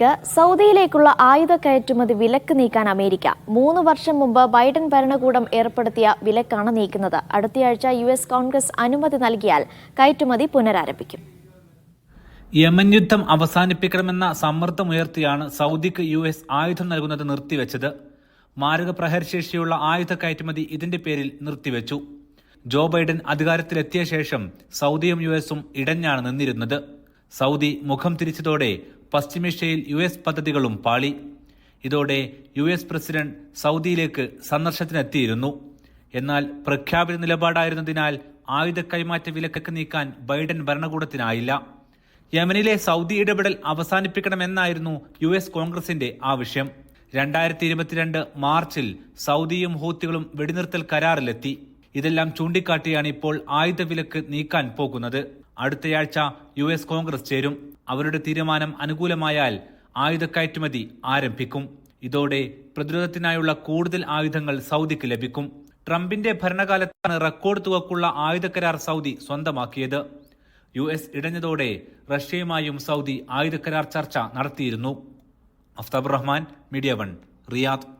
Break സൗദിയിലേക്കുള്ള ആയുധ കയറ്റുമതി വിലക്ക് നീക്കാൻ അമേരിക്ക. മൂന്ന് വർഷം മുമ്പ് ബൈഡൻ ഭരണകൂടം ഏർപ്പെടുത്തിയ വിലക്കാണ് നീക്കുന്നത്. അടുത്തയാഴ്ച യു എസ് കോൺഗ്രസ് അനുമതി നൽകിയാൽ കയറ്റുമതി പുനരാരംഭിക്കും. യമൻ യുദ്ധം അവസാനിപ്പിക്കണമെന്ന സമ്മർദ്ദമുയർത്തിയാണ് സൗദിക്ക് യു എസ് ആയുധം നൽകുന്നത് നിർത്തിവെച്ചത്. മാരക പ്രഹരശേഷിയുള്ള ആയുധ കയറ്റുമതി ഇതിന്റെ പേരിൽ നിർത്തിവെച്ചു. ജോ ബൈഡൻ അധികാരത്തിലെത്തിയ ശേഷം സൗദിയും യു എസും ഇടഞ്ഞാണ് നിന്നിരുന്നത്. സൗദി മുഖം തിരിച്ചതോടെ പശ്ചിമേഷ്യയിൽ യു എസ് പദ്ധതികളും പാളി. ഇതോടെ യു എസ് പ്രസിഡന്റ് സൗദിയിലേക്ക് സന്ദർശനത്തിനെത്തിയിരുന്നു. എന്നാൽ പ്രഖ്യാപിത നിലപാടായിരുന്നതിനാൽ ആയുധ കൈമാറ്റ വിലക്കൊക്കെ നീക്കാൻ ബൈഡൻ ഭരണകൂടത്തിനായില്ല. യമനിലെ സൗദി ഇടപെടൽ അവസാനിപ്പിക്കണമെന്നായിരുന്നു യു എസ് കോൺഗ്രസിന്റെ ആവശ്യം. രണ്ടായിരത്തി ഇരുപത്തിരണ്ട് മാർച്ചിൽ സൗദിയും ഹൂത്തികളും വെടിനിർത്തൽ കരാറിലെത്തി. ഇതെല്ലാം ചൂണ്ടിക്കാട്ടിയാണ് ഇപ്പോൾ ആയുധ വിലക്ക് നീക്കാൻ പോകുന്നത്. അടുത്തയാഴ്ച യു എസ് കോൺഗ്രസ് ചേരും. അവരുടെ തീരുമാനം അനുകൂലമായാൽ ആയുധ കയറ്റുമതി ആരംഭിക്കും. ഇതോടെ പ്രതിരോധത്തിനായുള്ള കൂടുതൽ ആയുധങ്ങൾ സൗദിക്ക് ലഭിക്കും. ട്രംപിന്റെ ഭരണകാലത്താണ് റെക്കോർഡ് തുകക്കുള്ള ആയുധ കരാർ സൗദി സ്വന്തമാക്കിയത്. യു എസ് ഇടഞ്ഞതോടെ റഷ്യയുമായും സൗദി ആയുധ കരാർ ചർച്ച നടത്തിയിരുന്നു. Aftab Rahman media one Riyadh.